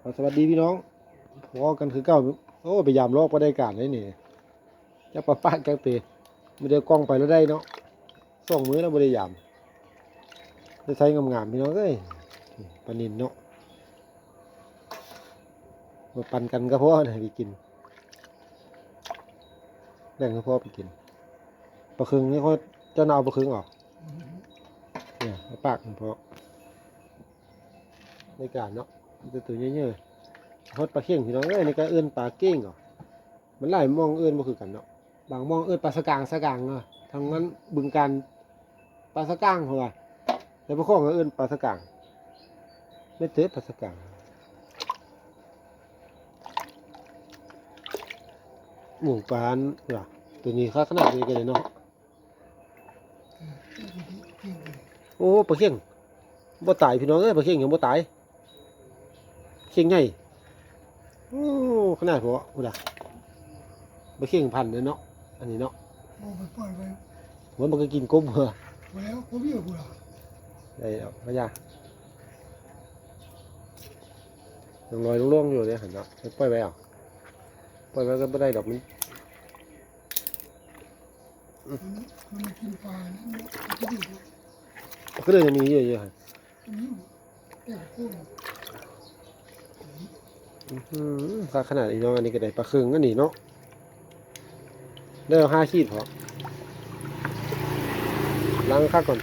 เอสวัสดีพี่น้องพอกันคือเก้าโอ้ไปยามโลกก็ได้การเลยนี่จะปะปะจักเปไม่ได้กล้องไปแล้วได้เนาะส่องมือแล้วไม่ได้ยามได้ใช้งามๆพี่น้องเอ้ยปนินเนาะมาปันกันก็พอนะไปกินแบ่งก็พอไปกินปลาคึงนี่เขาจะเอาปลาคึงออกเนี่ยเอาปากมันพอในการเนาะ มันจะตัวเยอะๆฮอดปลาเข่งพี่น้องเอ้ยนี่ก็เอื้นปลาเก้งเหรอมันหลายมองเอื้นบ่คือกันเนาะบางมองเอื้นปลาสกางสกางเนาะทางนั้นบึงการปลาสกางเหรอวะแต่พวกของก็เอื้นปลาสกางไม่เจอปลาสกางหมูปลานเหรอตัวนี้ค่าขนาดนี้กันเลยเนาะโอ้ปลาเข่งบ่ตายพี่น้องเอ้ยปลาเข่งยังบ่ตาย เข่งใหญ่โอ้ขนาดพอกูด่ะไปเข่งพันเลยเนาะอันนี้เนาะโอ้ไปปล่อยไปมันมันก็กินกบเหรอไปแล้วผมเยอะกูละได้แล้วพะยายังลอยล่วงๆอยู่เลยหันเนาะไปปล่อยไว้เอะปล่อยไว้ก็ไม่ได้ดอกมันมันมันมากินปลานี่มันจะดีกว่าก็เลยจะมีเยอะๆหันอันนี้แต่ คู่อื้อหือค่าขนาดนี้เนาะอันนี้ก็ได้ปลาครึ่งอันนี้เนาะได้เอาห้าขีดพอล้างข้าวก่อน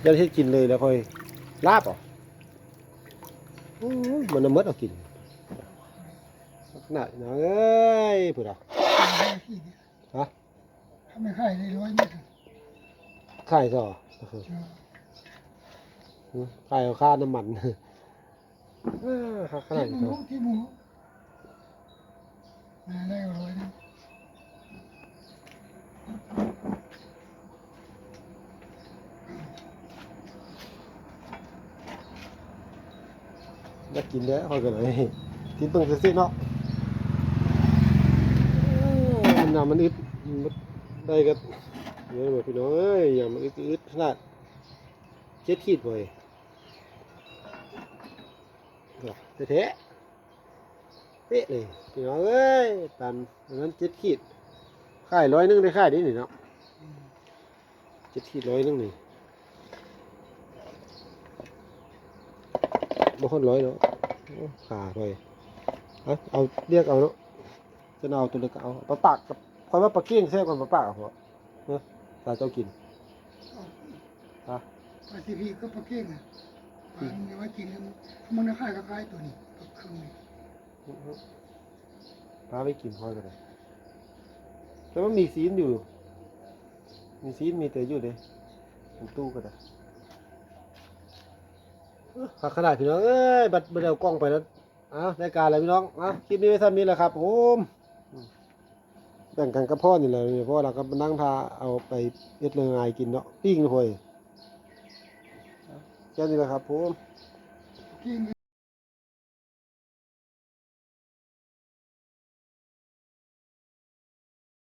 เดี๋ยวที่กินเลยแล้วค่อยลาบอะอื้อมันน้ำมดเอากินขนาดน้องเอ้ยผู้ใดห้าขีดเนี่ยฮะถ้าไม่ค่ายได้ร้อยเมตรไข่ต่อเจอไข่เอาค่าน้ำมัน เออขนาดที่นี้หมูต่อที่หมูมาได้ร้อยนึงอยากกินเด้อคอยกันเลยกินเพิ่งซื้อเนาะมันน้ำมันอึดมันได้ก็เยอะเลยพี่น้องเอ้ยอย่ามันอึดอึดขนาดเจ็ดขีดเลย เทะเป๊ะเลยพี่น้องเอ้ยตันอันนั้นเจ็ดขีดค่ายร้อยนึงได้ค่ายนี้นี่เนาะเจ็ดขีดร้อยนึงนี่บ่คนร้อยเนาะขาไปเอาเอาเรียกเอาเนาะจะเอาตัวเล็กเอาปลาปากกับคอยว่าปลาเกี้ยงแซ่บกว่าปลาปากเหรอเนาะตาเจ้ากินฮะปลาซีพีก็ปลาเก้งอะ ปลาเนี่ยว่ากินมันคล้ายกับคล้ายตัวนี้กับเครื่องนี้ปลาไม่กินพอยกันเลยแต่ว่ามีซีนอยู่ มีซีนมีเตยอยู่เด้มันตู้ก็ได้ขนาดพี่น้อง เอ้ย บัดบัดเอากล้องไปแล้วอะรายการอะไรพี่น้องอะคลิปนี้ไว้ท่านนี้แหละครับผมอืมแบ่งกันกับพ่อนี่แหละเพราะว่าเราก็นั่งพาเอาไปเอ็ดเรื่องไงกินเนาะปิ้งเลย แค่นี้